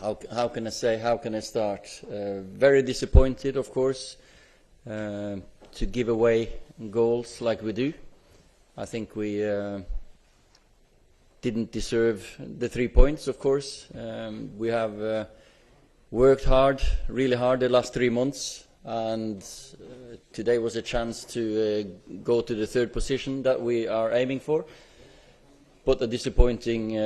how, how can I say, how can I start? Uh, very disappointed, of course, uh, to give away goals like we do. I think we uh, didn't deserve the three points, of course. Um, we have uh, worked hard, really hard, the last three months, and uh, today was a chance to uh, go to the third position that we are aiming for. But a disappointing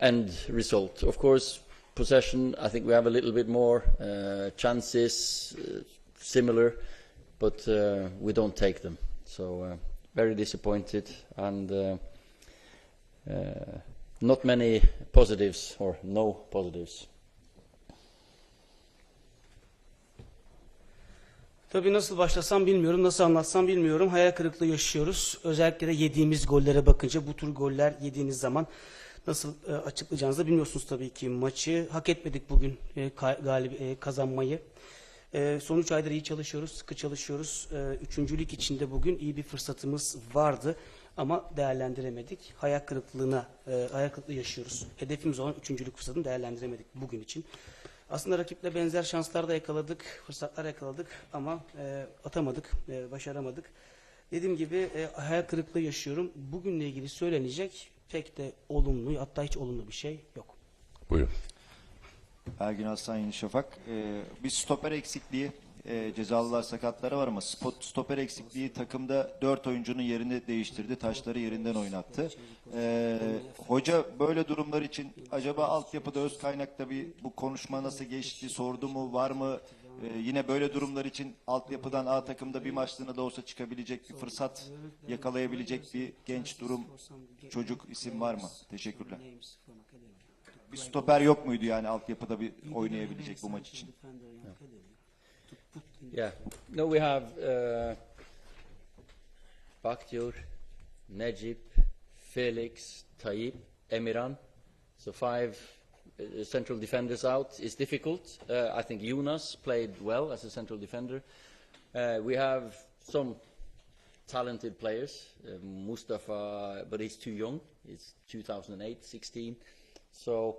end result. Of course, possession, I think we have a little bit more uh, chances, uh, similar, but uh, we don't take them. So uh, very disappointed and uh, uh, not many positives or no positives. Tabii nasıl başlasam bilmiyorum, nasıl anlatsam bilmiyorum. Hayal kırıklığı yaşıyoruz. Özellikle de yediğimiz gollere bakınca bu tür goller yediğiniz zaman nasıl e, açıklayacağınızı bilmiyorsunuz tabii ki. Maçı hak etmedik bugün e, galib e, kazanmayı. E, son üç aydır iyi çalışıyoruz, sıkı çalışıyoruz. E, üçüncülük içinde bugün iyi bir fırsatımız vardı ama değerlendiremedik. Hayal kırıklığına, e, hayal kırıklığı yaşıyoruz. Hedefimiz olan üçüncülük fırsatını değerlendiremedik bugün için. Aslında rakiple benzer şanslar da yakaladık, fırsatlar yakaladık ama e, atamadık, e, başaramadık. Dediğim gibi e, hayal kırıklığı yaşıyorum. Bugünle ilgili söylenecek pek de olumlu, hatta hiç olumlu bir şey yok. Buyurun. Ergün Aslan Yeni Şafak. Ee, bir stoper eksikliği, e, cezalılar sakatları var ama spot, stoper eksikliği takımda dört oyuncunun yerini değiştirdi. Taşları yerinden oynattı. Ee, hoca böyle durumlar için acaba altyapıda öz kaynakta bir bu konuşma nasıl geçti, sordu mu, var mı? Ee, yine böyle durumlar için altyapıdan A takımda bir maçlığına da olsa çıkabilecek bir fırsat yakalayabilecek bir genç durum, çocuk isim var mı? Teşekkürler. Bir stoper yok muydu yani altyapıda bir oynayabilecek bu maç için? Yeah. No, we have uh, Bakhtiar, Najib, Felix, Tayyip, Emiran. So five central defenders out is difficult. Uh, I think Yunus played well as a central defender. Uh, we have some talented players. Uh, Mustafa, but he's too young. He's 2008, 16. So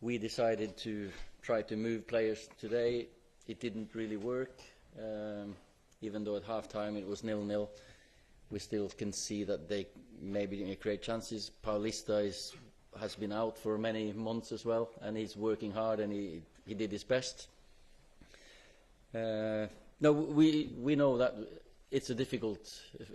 we decided to try to move players today. It didn't really work. Um, even though at halftime it was nil-nil, we still can see that they maybe create chances. Paulista is, has been out for many months as well, and he's working hard, and he, he did his best. Uh, no, we we know that it's a difficult.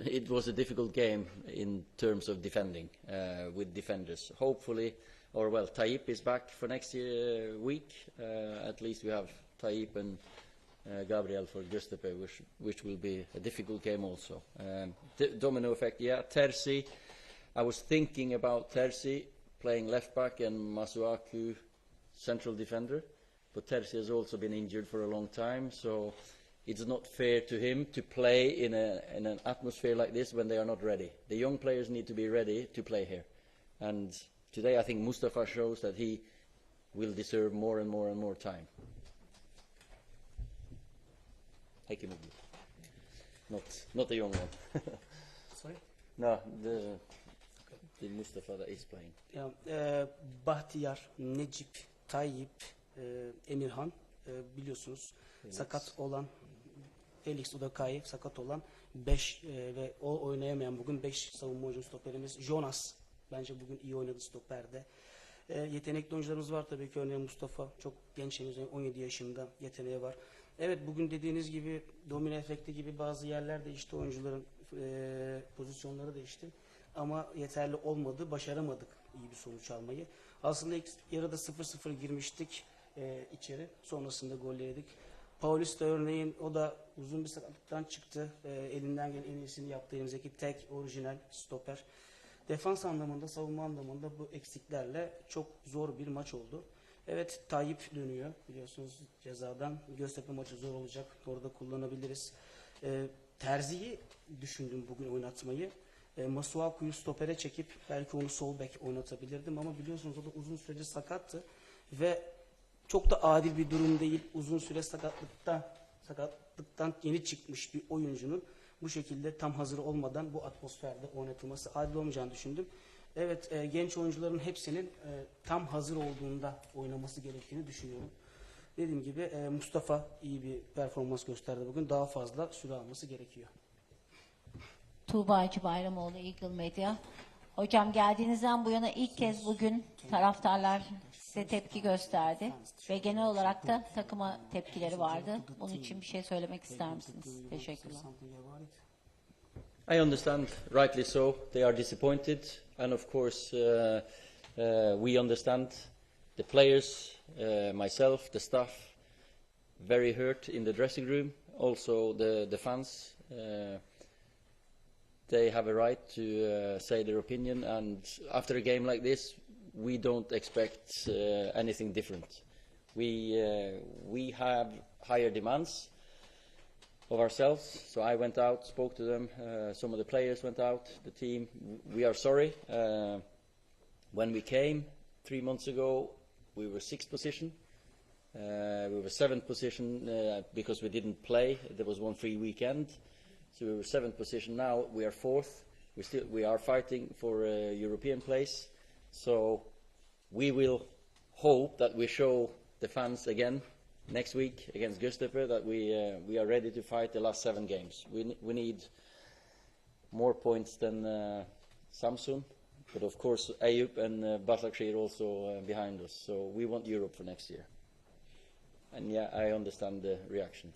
It was a difficult game in terms of defending uh, with defenders. Hopefully, or well, Tayyip is back for next year week. Uh, at least we have Tayyip and uh, Gabriel for Göztepe, which which will be a difficult game also. Um, domino effect, yeah. Terzi, I was thinking about Terzi playing left back and Masuaku central defender, but Terzi has also been injured for a long time, so it's not fair to him to play in, a, in an atmosphere like this when they are not ready. The young players need to be ready to play here. And today I think Mustafa shows that he will deserve more and more and more time. Thank you, Mugi. Not, not the young one. Sorry? no, the, the Mustafa that is playing. Ya, e, Bahtiyar, Necip, Tayyip, e, Emirhan e, biliyorsunuz sakat olan Felix Udakay sakat olan 5 ve o oynayamayan bugün 5 savunma oyuncu stoperimiz Jonas bence bugün iyi oynadı stoperde. E, yetenekli oyuncularımız var tabii ki örneğin Mustafa çok genç henüz 17 yaşında yeteneği var. Evet bugün dediğiniz gibi domino efekti gibi bazı yerler değişti oyuncuların e, pozisyonları değişti ama yeterli olmadı başaramadık iyi bir sonuç almayı. Aslında ilk yarıda 0-0 girmiştik e, içeri sonrasında gol yedik. Paulista örneğin o da uzun bir sakatlıktan çıktı. E, elinden gelen en iyisini yaptı. Elimizdeki tek orijinal stoper. Defans anlamında, savunma anlamında bu eksiklerle çok zor bir maç oldu. Evet Tayyip dönüyor biliyorsunuz cezadan. Göztepe maçı zor olacak. Orada kullanabiliriz. E, terziyi düşündüm bugün oynatmayı. E, Masuaku'yu stopere çekip belki onu sol bek oynatabilirdim ama biliyorsunuz o da uzun süredir sakattı ve çok da adil bir durum değil. Uzun süre sakatlıktan sakatlıktan yeni çıkmış bir oyuncunun bu şekilde tam hazır olmadan bu atmosferde oynatılması adil olmayacağını düşündüm. Evet, e, genç oyuncuların hepsinin e, tam hazır olduğunda oynaması gerektiğini düşünüyorum. Dediğim gibi e, Mustafa iyi bir performans gösterdi bugün. Daha fazla süre alması gerekiyor. Tuğba Bayramoğlu Eagle Medya. Hocam geldiğinizden bu yana ilk kez bugün taraftarlar size tepki gösterdi. Ve genel olarak da takıma tepkileri vardı. Bunun için bir şey söylemek ister misiniz? Teşekkürler. I understand, rightly so. They are disappointed, and of course, uh, uh, we understand the players, uh, myself, the staff, very hurt in the dressing room. Also, the the fans. Uh, they have a right to uh, say their opinion, and after a game like this, we don't expect uh, anything different. We uh, we have higher demands of ourselves. So I went out, spoke to them. Uh, some of the players went out, the team. We are sorry. Uh, when we came three months ago, we were sixth position. Uh, we were seventh position because we didn't play. There was one free weekend, so we were seventh position. Now we are fourth. We still we are fighting for a European place. So we will hope that we show the fans again next week against Göztepe that we uh, we are ready to fight the last seven games. We we need more points than uh, Samsung, but of course Ayub and uh, Başakşehir also uh, behind us. So we want Europe for next year. And yeah, I understand the reaction.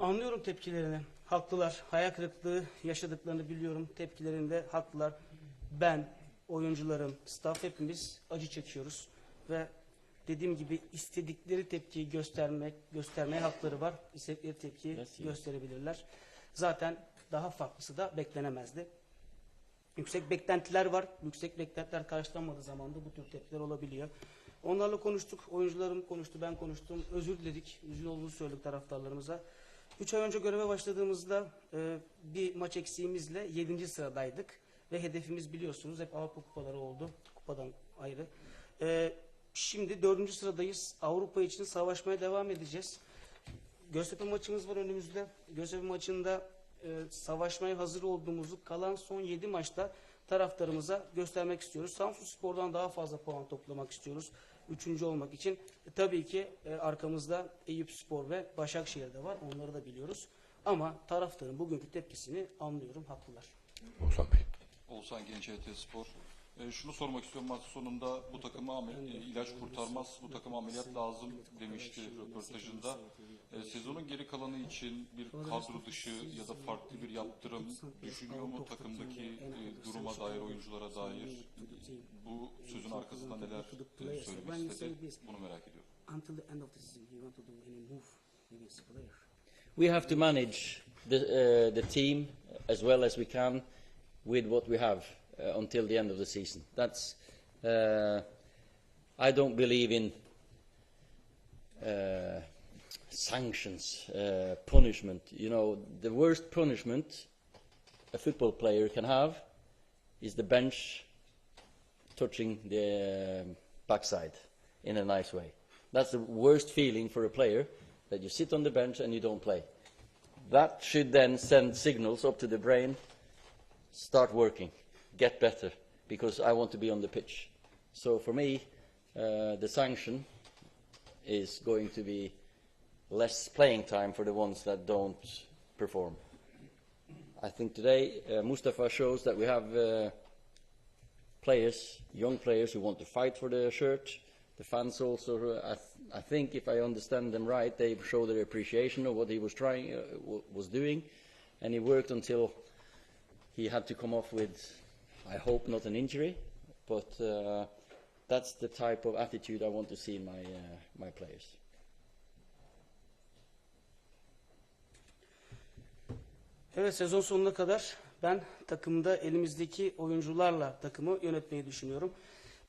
Anlıyorum tepkilerini. Haklılar. Hayal kırıklığı yaşadıklarını biliyorum. Tepkilerinde haklılar. Ben, oyuncularım, staff hepimiz acı çekiyoruz. Ve dediğim gibi istedikleri tepkiyi göstermek, göstermeye hakları var. İstedikleri tepkiyi yes. gösterebilirler. Zaten daha farklısı da beklenemezdi. Yüksek beklentiler var. Yüksek beklentiler karşılanmadığı zaman da bu tür tepkiler olabiliyor. Onlarla konuştuk. Oyuncularım konuştu, ben konuştum. Özür diledik. Üzgün olduğumuzu söyledik taraftarlarımıza. 3 ay önce göreve başladığımızda e, bir maç eksiğimizle 7. sıradaydık. Ve hedefimiz biliyorsunuz hep Avrupa kupaları oldu. Kupadan ayrı. E, şimdi 4. sıradayız. Avrupa için savaşmaya devam edeceğiz. Göztepe maçımız var önümüzde. Göztepe maçında e, savaşmaya hazır olduğumuzu kalan son 7 maçta taraftarımıza göstermek istiyoruz. Samsun Spor'dan daha fazla puan toplamak istiyoruz. Üçüncü olmak için. E, tabii ki e, arkamızda Eyüp Spor ve Başakşehir de var. Onları da biliyoruz. Ama taraftarın bugünkü tepkisini anlıyorum. Haklılar. Oğuzhan Bey. Oğuzhan Genç ET Spor. E, şunu sormak istiyorum maç sonunda bu takıma e, ilaç kurtarmaz, bu takıma ameliyat lazım demişti röportajında. E, sezonun geri kalanı için bir kadro dışı ya da farklı bir yaptırım düşünüyor mu takımdaki e, duruma dair, oyunculara dair? Bu sözün arkasında neler e, söylemek istedi? Bunu merak ediyorum. Until the end of the season, you want to do any move against the player? We have to manage the uh, the team as well as we can with what we have uh, until the end of the season. That's uh, I don't believe in uh, sanctions, uh, punishment. You know, the worst punishment a football player can have is the bench touching the um, backside in a nice way. That's the worst feeling for a player that you sit on the bench and you don't play. That should then send signals up to the brain start working, get better, because I want to be on the pitch. So for me, uh, the sanction is going to be less playing time for the ones that don't perform. I think today uh, Mustafa shows that we have uh, players, young players who want to fight for their shirt. The fans also, I, th- I think, if I understand them right, they show their appreciation of what he was trying, uh, was doing, and he worked until he had to come off with, I hope, not an injury, but uh, that's the type of attitude I want to see in my uh, my players. Evet sezon sonuna kadar ben takımda elimizdeki oyuncularla takımı yönetmeyi düşünüyorum.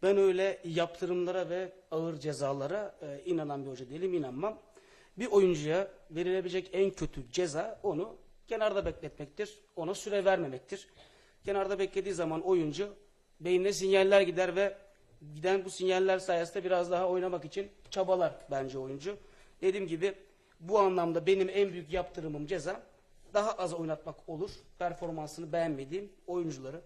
Ben öyle yaptırımlara ve ağır cezalara e, inanan bir hoca değilim, inanmam. Bir oyuncuya verilebilecek en kötü ceza onu kenarda bekletmektir. Ona süre vermemektir. Kenarda beklediği zaman oyuncu beynine sinyaller gider ve giden bu sinyaller sayesinde biraz daha oynamak için çabalar bence oyuncu. Dediğim gibi bu anlamda benim en büyük yaptırımım ceza daha az oynatmak olur. Performansını beğenmediğim oyuncuları.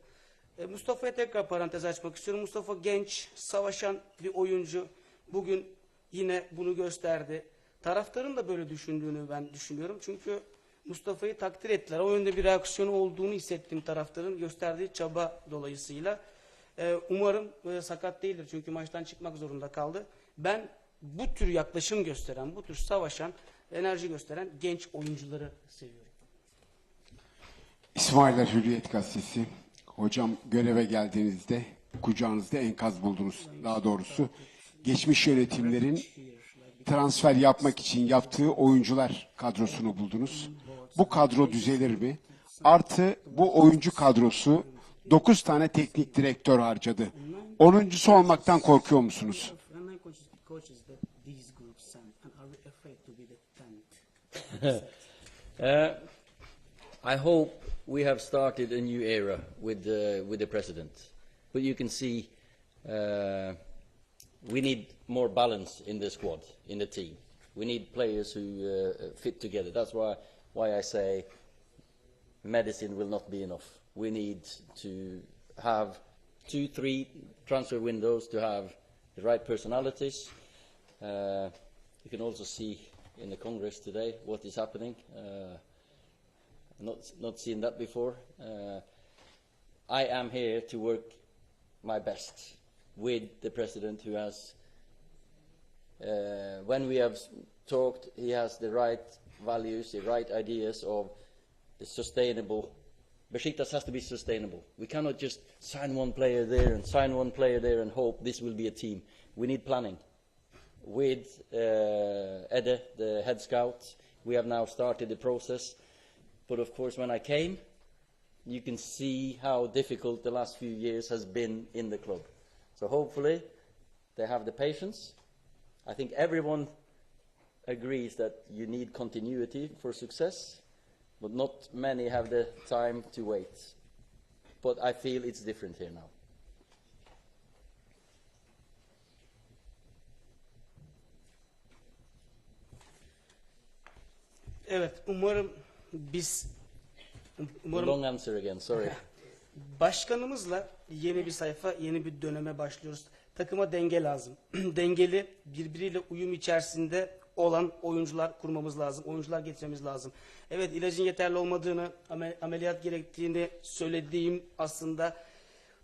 E, Mustafa'ya tekrar parantez açmak istiyorum. Mustafa genç, savaşan bir oyuncu. Bugün yine bunu gösterdi. Taraftarın da böyle düşündüğünü ben düşünüyorum. Çünkü Mustafa'yı takdir ettiler. O yönde bir reaksiyonu olduğunu hissettim taraftarın gösterdiği çaba dolayısıyla. E, umarım e, sakat değildir çünkü maçtan çıkmak zorunda kaldı. Ben bu tür yaklaşım gösteren, bu tür savaşan, enerji gösteren genç oyuncuları seviyorum. İsmailer Hürriyet Gazetesi. Hocam göreve geldiğinizde kucağınızda enkaz buldunuz. Daha doğrusu geçmiş yönetimlerin transfer yapmak için yaptığı oyuncular kadrosunu buldunuz. Bu kadro düzelir mi? Artı bu oyuncu kadrosu 9 tane teknik direktör harcadı. Onuncusu olmaktan korkuyor musunuz? Uh, I hope we have started a new era with the, with the president. But you can see uh, we need more balance in the squad, in the team. We need players who uh, fit together. That's why, why I say medicine will not be enough. We need to have two, three transfer windows to have the right personalities. Uh, you can also see in the Congress today what is happening. Not not seen that before. Uh, I am here to work my best with the president, who has, uh, when we have talked, he has the right values, the right ideas of the sustainable. Besiktas has to be sustainable. We cannot just sign one player there and sign one player there and hope this will be a team. We need planning with uh, Ede, the head scout. We have now started the process. But of course, when I came, you can see how difficult the last few years has been in the club. So hopefully, they have the patience. I think everyone agrees that you need continuity for success, but not many have the time to wait. But I feel it's different here now. Evet, umarım biz umarım Long answer again, sorry. Başkanımızla yeni bir sayfa, yeni bir döneme başlıyoruz. Takıma denge lazım. Dengeli, birbiriyle uyum içerisinde olan oyuncular kurmamız lazım. Oyuncular getirmemiz lazım. Evet ilacın yeterli olmadığını, ame- ameliyat gerektiğini söylediğim aslında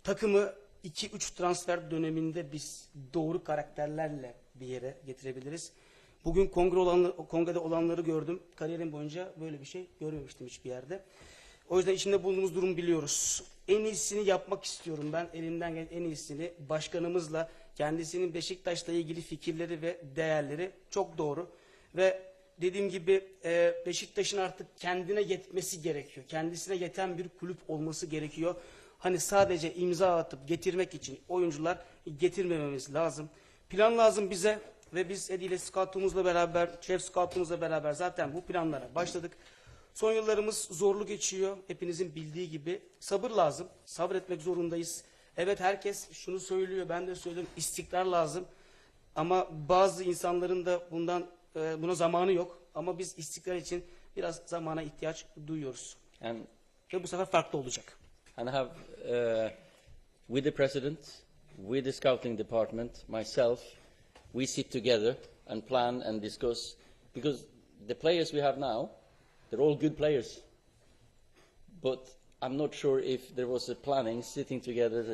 takımı 2-3 transfer döneminde biz doğru karakterlerle bir yere getirebiliriz. Bugün kongre olanları, kongrede olanları gördüm. Kariyerim boyunca böyle bir şey görmemiştim hiçbir yerde. O yüzden içinde bulunduğumuz durumu biliyoruz. En iyisini yapmak istiyorum ben. Elimden gelen en iyisini başkanımızla kendisinin Beşiktaş'la ilgili fikirleri ve değerleri çok doğru. Ve dediğim gibi e, Beşiktaş'ın artık kendine yetmesi gerekiyor. Kendisine yeten bir kulüp olması gerekiyor. Hani sadece imza atıp getirmek için oyuncular getirmememiz lazım. Plan lazım bize ve biz Edi ile scoutumuzla beraber, şef scoutumuzla beraber zaten bu planlara başladık. Son yıllarımız zorlu geçiyor. Hepinizin bildiği gibi. Sabır lazım. Sabretmek zorundayız. Evet herkes şunu söylüyor. Ben de söylüyorum. istikrar lazım. Ama bazı insanların da bundan e, buna zamanı yok. Ama biz istikrar için biraz zamana ihtiyaç duyuyoruz. And Ve bu sefer farklı olacak. and I have uh, with the president, with the scouting department, myself, we sit together and plan and discuss because the players we have now, they're all good players. But I'm not sure if there was a planning sitting together.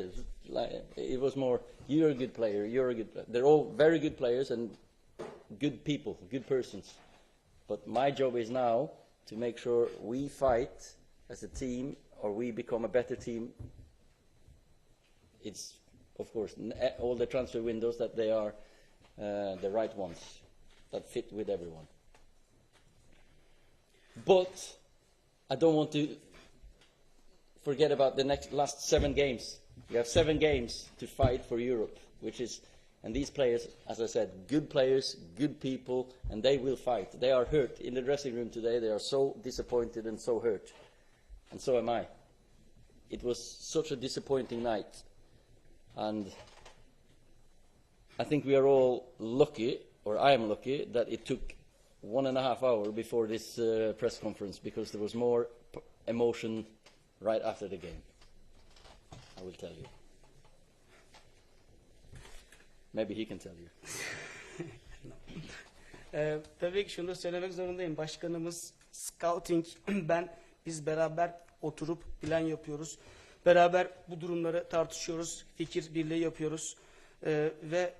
It was more, you're a good player, you're a good player. They're all very good players and good people, good persons. But my job is now to make sure we fight as a team or we become a better team. It's, of course, all the transfer windows that they are Uh, the right ones that fit with everyone. But I don't want to forget about the next last seven games. We have seven games to fight for Europe, which is, and these players, as I said, good players, good people, and they will fight. They are hurt in the dressing room today. They are so disappointed and so hurt, and so am I. It was such a disappointing night, and I think we are all lucky, or I am lucky, that it took one and a half hour before this uh, press conference because there was more emotion right after the game. I will tell you. Maybe he can tell you. Ee, tabii ki şunu söylemek zorundayım. Başkanımız Scouting, ben biz beraber oturup plan yapıyoruz. Beraber bu durumları tartışıyoruz. Fikir birliği yapıyoruz. Ee, ve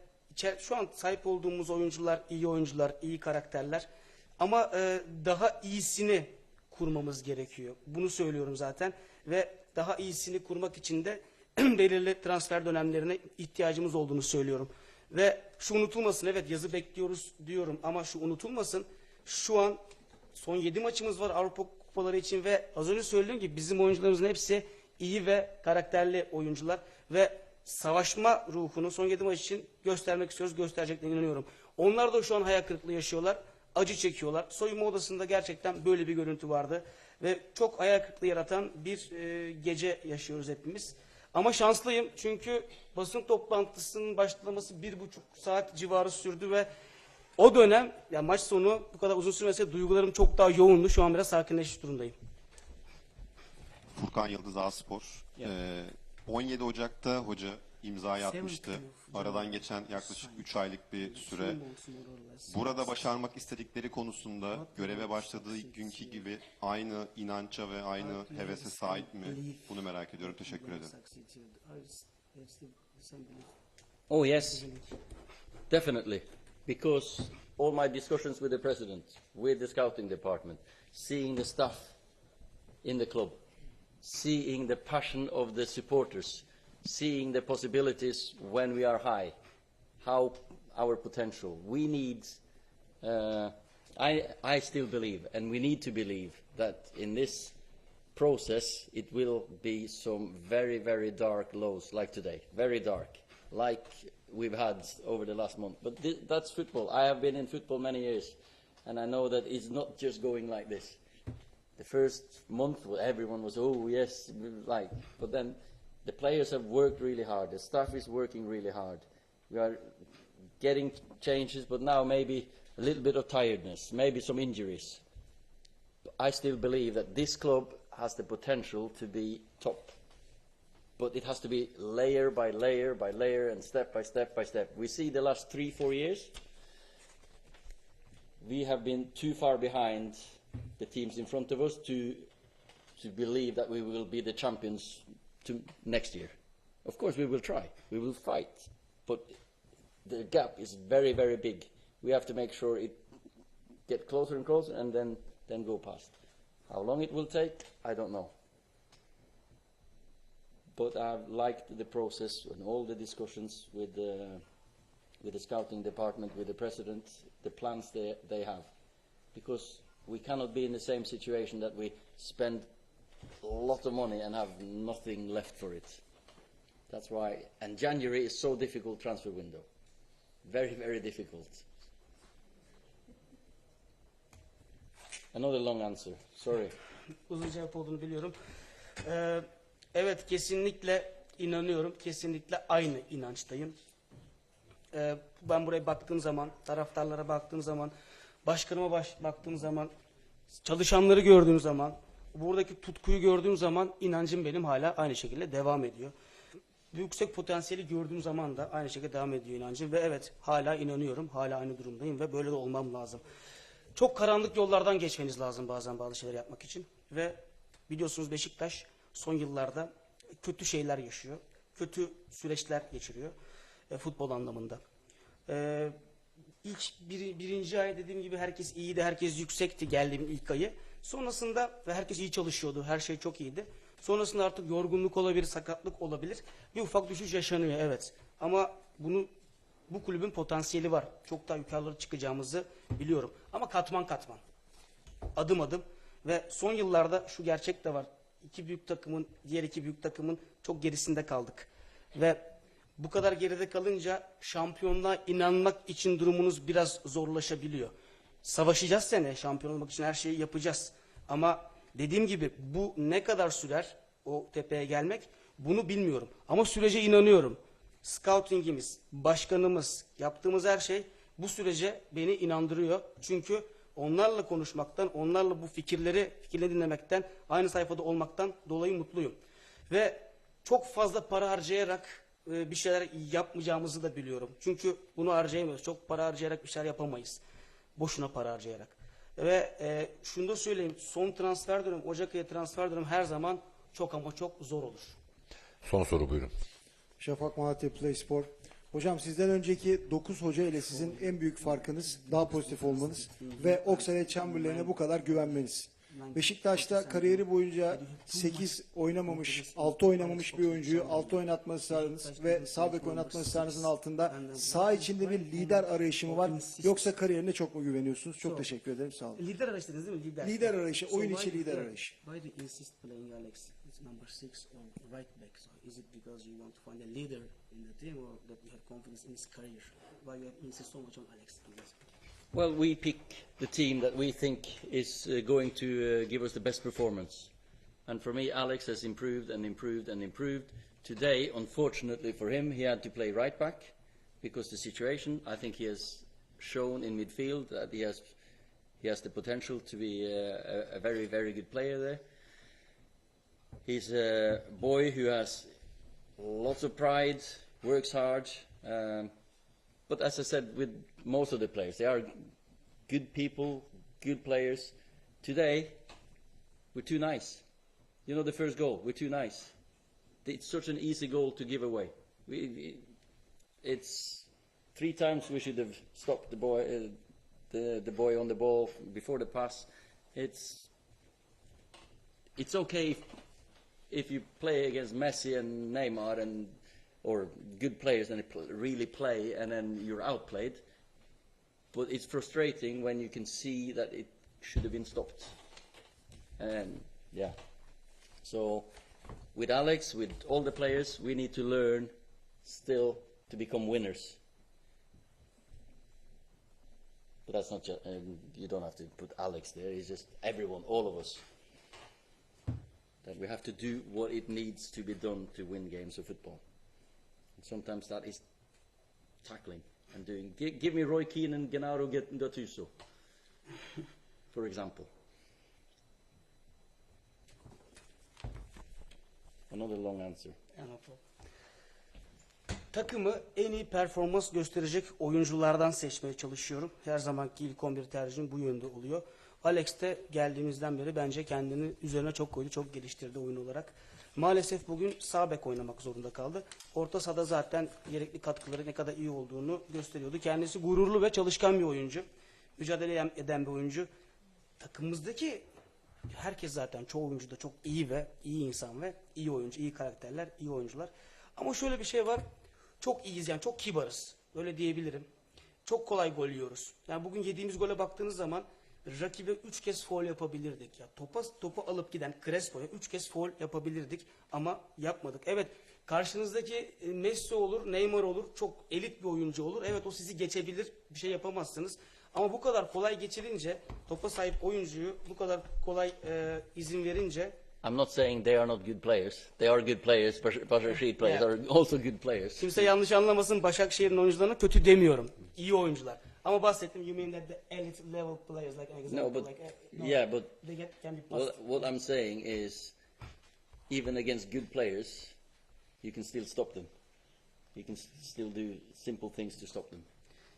şu an sahip olduğumuz oyuncular iyi oyuncular, iyi karakterler. Ama e, daha iyisini kurmamız gerekiyor. Bunu söylüyorum zaten. Ve daha iyisini kurmak için de belirli transfer dönemlerine ihtiyacımız olduğunu söylüyorum. Ve şu unutulmasın evet yazı bekliyoruz diyorum ama şu unutulmasın şu an son 7 maçımız var Avrupa kupaları için ve az önce söylediğim gibi bizim oyuncularımızın hepsi iyi ve karakterli oyuncular ve savaşma ruhunu son 7 maç için göstermek istiyoruz göstereceklerine inanıyorum. Onlar da şu an hayal kırıklığı yaşıyorlar acı çekiyorlar. Soyunma odasında gerçekten böyle bir görüntü vardı ve çok hayal kırıklığı yaratan bir e, gece yaşıyoruz hepimiz. Ama şanslıyım çünkü basın toplantısının başlaması bir buçuk saat civarı sürdü ve o dönem ya maç sonu bu kadar uzun sürmese duygularım çok daha yoğundu. Şu an biraz sakinleşmiş durumdayım. Furkan Yıldız Aspor. Ee, 17 Ocak'ta hoca imza atmıştı. Aradan geçen yaklaşık 3 aylık bir süre. Burada başarmak istedikleri konusunda göreve başladığı ilk günkü gibi aynı inança ve aynı hevese sahip mi? Bunu merak ediyorum. Teşekkür ederim. Oh, yes, definitely. Because all my discussions with the president, with the scouting department, seeing the stuff in the club, seeing the passion of the supporters, seeing the possibilities when we are high, how our potential. We need, uh, I, I still believe, and we need to believe, that in this process it will be some very, very dark lows like today. Very dark, like we've had over the last month. But thi- that's football. I have been in football many years, and I know that it's not just going like this. The first month, everyone was, oh, yes, like, but then the players have worked really hard. The staff is working really hard. We are getting changes, but now maybe a little bit of tiredness, maybe some injuries. I still believe that this club has the potential to be top. But it has to be layer by layer by layer and step by step by step. We see the last three, four years, we have been too far behind the teams in front of us to, to believe that we will be the champions to next year. Of course, we will try. We will fight. But the gap is very, very big. We have to make sure it get closer and closer and then, then go past. How long it will take, I don't know. But I've liked the process and all the discussions with the, with the scouting department, with the president, the plans they, they have. Because we cannot be in the same situation that we spend a lot of money and have nothing left for it. That's why, and January is so difficult transfer window. Very, very difficult. Another long answer. Sorry. Uzun cevap olduğunu biliyorum. Ee, evet kesinlikle inanıyorum. Kesinlikle aynı inançtayım. Ee, ben buraya baktığım zaman, taraftarlara baktığım zaman, başkanıma baş, baktığım zaman, çalışanları gördüğüm zaman, buradaki tutkuyu gördüğüm zaman inancım benim hala aynı şekilde devam ediyor. Yüksek potansiyeli gördüğüm zaman da aynı şekilde devam ediyor inancım ve evet hala inanıyorum, hala aynı durumdayım ve böyle de olmam lazım. Çok karanlık yollardan geçmeniz lazım bazen bazı şeyler yapmak için ve biliyorsunuz Beşiktaş son yıllarda kötü şeyler yaşıyor, kötü süreçler geçiriyor e, futbol anlamında. E, ilk bir, birinci ay dediğim gibi herkes iyiydi, herkes yüksekti geldiğim ilk ayı. Sonrasında ve herkes iyi çalışıyordu, her şey çok iyiydi. Sonrasında artık yorgunluk olabilir, sakatlık olabilir. Bir ufak düşüş yaşanıyor evet. Ama bunu bu kulübün potansiyeli var. Çok daha yukarılara çıkacağımızı biliyorum. Ama katman katman. Adım adım ve son yıllarda şu gerçek de var. İki büyük takımın, diğer iki büyük takımın çok gerisinde kaldık. Ve bu kadar geride kalınca şampiyonluğa inanmak için durumunuz biraz zorlaşabiliyor. Savaşacağız sene şampiyon olmak için her şeyi yapacağız. Ama dediğim gibi bu ne kadar sürer o tepeye gelmek bunu bilmiyorum. Ama sürece inanıyorum. Scouting'imiz, başkanımız, yaptığımız her şey bu sürece beni inandırıyor. Çünkü onlarla konuşmaktan, onlarla bu fikirleri, fikirleri dinlemekten, aynı sayfada olmaktan dolayı mutluyum. Ve çok fazla para harcayarak e, bir şeyler yapmayacağımızı da biliyorum. Çünkü bunu harcayamıyoruz. Çok para harcayarak bir şeyler yapamayız. Boşuna para harcayarak. Ve e, şunu da söyleyeyim. Son transfer dönemi, Ocak ayı transfer dönemi her zaman çok ama çok zor olur. Son soru buyurun. Şafak Malatya Play Spor. Hocam sizden önceki 9 hoca ile sizin en büyük farkınız daha pozitif olmanız ve Oksane Chamberlain'e bu kadar güvenmeniz. Beşiktaş'ta kariyeri boyunca 8 oynamamış, 6 oynamamış bir oyuncuyu 6 oynatma ısrarınız ve sağ bek oynatma ısrarınızın altında sağ içinde bir lider arayışı mı var yoksa kariyerine çok mu güveniyorsunuz? Çok teşekkür ederim. Sağ olun. Lider arayıştınız değil mi? Lider. Lider arayışı, oyun içi lider arayışı. Why do you insist playing Alex number six on right back? So is it because you want to find a leader in the team or that you have confidence in his career? Why you insist so much on Alex? Well, we pick the team that we think is uh, going to uh, give us the best performance. And for me, Alex has improved and improved and improved. Today, unfortunately for him, he had to play right back because the situation. I think he has shown in midfield that he has he has the potential to be uh, a, a very very good player there. He's a boy who has lots of pride, works hard. Um, but as I said, with most of the players, they are good people, good players. Today, we're too nice. You know, the first goal, we're too nice. It's such an easy goal to give away. We, it's three times we should have stopped the boy, uh, the the boy on the ball before the pass. It's it's okay if, if you play against Messi and Neymar and or good players and they pl- really play and then you're outplayed. But it's frustrating when you can see that it should have been stopped. And yeah, so with Alex, with all the players, we need to learn still to become winners. But that's not just, um, you don't have to put Alex there, it's just everyone, all of us. That we have to do what it needs to be done to win games of football. Sometimes that is tackling and doing. Give, give me Roy Keane and Gennaro Gattuso, for example. Another long answer. Takımı en iyi performans gösterecek oyunculardan seçmeye çalışıyorum. Her zamanki ilk 11 tercihim bu yönde oluyor. Alex de geldiğimizden beri bence kendini üzerine çok koydu, çok geliştirdi oyun olarak. Maalesef bugün sağ bek oynamak zorunda kaldı. Orta sahada zaten gerekli katkıları ne kadar iyi olduğunu gösteriyordu. Kendisi gururlu ve çalışkan bir oyuncu. Mücadele eden bir oyuncu. Takımımızdaki herkes zaten çoğu oyuncu da çok iyi ve iyi insan ve iyi oyuncu, iyi karakterler, iyi oyuncular. Ama şöyle bir şey var. Çok iyiyiz yani çok kibarız. Öyle diyebilirim. Çok kolay gol yiyoruz. Yani bugün yediğimiz gole baktığınız zaman rakibe 3 kez foul yapabilirdik. Ya topa topu alıp giden Crespo'ya 3 kez foul yapabilirdik ama yapmadık. Evet karşınızdaki e, Messi olur, Neymar olur, çok elit bir oyuncu olur. Evet o sizi geçebilir, bir şey yapamazsınız. Ama bu kadar kolay geçirince, topa sahip oyuncuyu bu kadar kolay e, izin verince I'm not saying they are not good players. They are good players. Rashid players Yeah. are also good players. Kimse yanlış anlamasın Başakşehir'in oyuncularına kötü demiyorum. İyi oyuncular. Ama bahsettim you mean that the elite level players like an example No, but like uh, no, yeah, but they get can be what, what I'm saying is, even against good players, you can still stop them. You can still do simple things to stop them.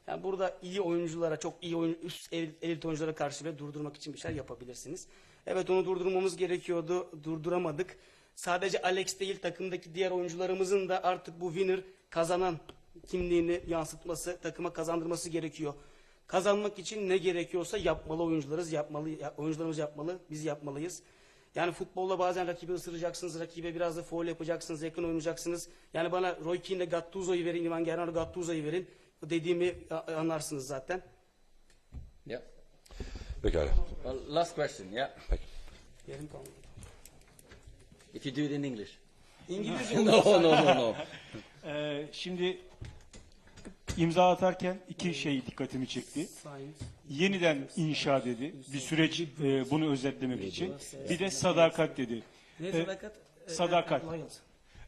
Yani burada iyi oyunculara, çok iyi oyun, üst elit oyunculara karşı bile durdurmak için bir şeyler yapabilirsiniz. Evet onu durdurmamız gerekiyordu, durduramadık. Sadece Alex değil takımdaki diğer oyuncularımızın da artık bu winner kazanan kimliğini yansıtması, takıma kazandırması gerekiyor. Kazanmak için ne gerekiyorsa yapmalı oyuncularız, yapmalı, ya- oyuncularımız yapmalı, biz yapmalıyız. Yani futbolda bazen rakibi ısıracaksınız, rakibe biraz da foul yapacaksınız, yakın oynayacaksınız. Yani bana Roy Keane'le Gattuso'yu verin, Ivan Gennaro Gattuso'yu verin. Dediğimi anlarsınız zaten. Yeah. Pekala. Well, last question. Yeah. Peki. Yerim kalmadı. If you do it in English. İngilizce no, no, no, no. Ee, şimdi imza atarken iki şey dikkatimi çekti. Yeniden inşa dedi. Bir süreç e, bunu özetlemek için. Bir de sadakat dedi. Ne Ee, sadakat?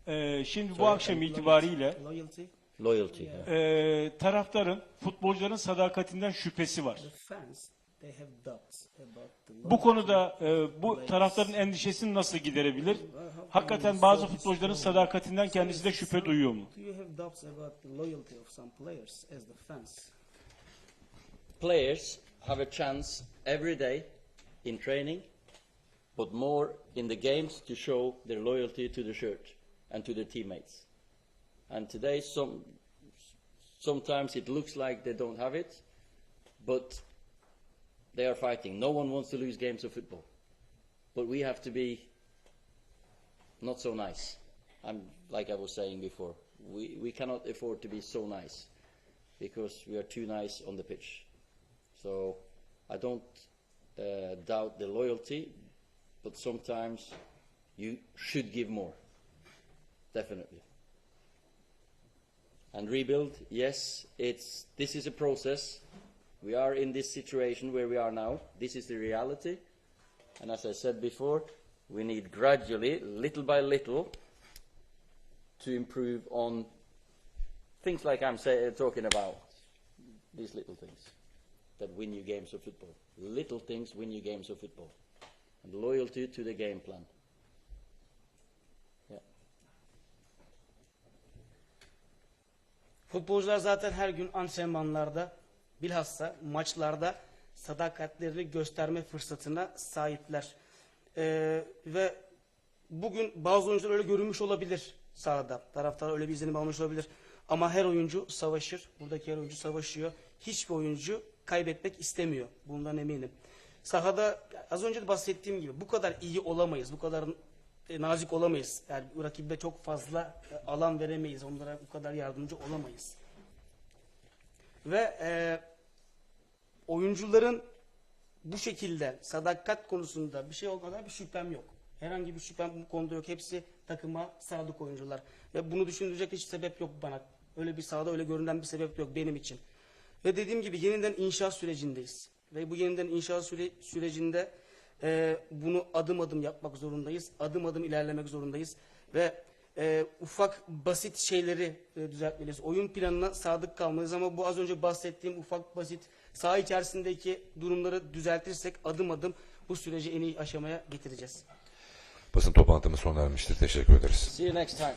Ee. Ee, şimdi bu akşam itibariyle Loyalty. E, taraftarın, futbolcuların sadakatinden şüphesi var. Bu konuda e, bu taraftarın endişesini nasıl giderebilir? Hakikaten bazı futbolcuların sadakatinden kendisi de şüphe duyuyor mu? Do you have doubts about the loyalty of some players as the fans? Players have a chance every day in training, but more in the games to show their loyalty to the shirt and to their teammates. And today, some sometimes it looks like they don't have it, but they are fighting. No one wants to lose games of football, but we have to be not so nice. I'm like I was saying before. We we cannot afford to be so nice because we are too nice on the pitch. So I don't uh, doubt the loyalty, but sometimes you should give more. Definitely. And rebuild, yes, it's this is a process. We are in this situation where we are now. This is the reality. And as I said before, we need gradually, little by little, to improve on things like I'm say, uh, talking about. These little things that win you games of football. Little things win you games of football. And loyalty to the game plan. Futbolcular zaten her gün antrenmanlarda, bilhassa maçlarda sadakatlerini gösterme fırsatına sahipler. Ee, ve bugün bazı oyuncular öyle görünmüş olabilir sahada. Taraftar öyle bir izlenim almış olabilir. Ama her oyuncu savaşır. Buradaki her oyuncu savaşıyor. Hiçbir oyuncu kaybetmek istemiyor. Bundan eminim. Sahada az önce de bahsettiğim gibi bu kadar iyi olamayız. Bu kadar e, nazik olamayız. Yani rakibe çok fazla e, alan veremeyiz. Onlara bu kadar yardımcı olamayız. Ve e, oyuncuların bu şekilde sadakat konusunda bir şey olmadan bir şüphem yok. Herhangi bir şüphem bu konuda yok. Hepsi takıma sadık oyuncular. Ve bunu düşündürecek hiç sebep yok bana. Öyle bir sahada öyle görünen bir sebep yok benim için. Ve dediğim gibi yeniden inşaat sürecindeyiz. Ve bu yeniden inşaat süre, sürecinde e, bunu adım adım yapmak zorundayız. Adım adım ilerlemek zorundayız. Ve e, ufak basit şeyleri e, düzeltmeliyiz. Oyun planına sadık kalmalıyız ama bu az önce bahsettiğim ufak basit saha içerisindeki durumları düzeltirsek adım adım bu süreci en iyi aşamaya getireceğiz. Basın toplantımız sona ermiştir. Teşekkür ederiz. See you next time.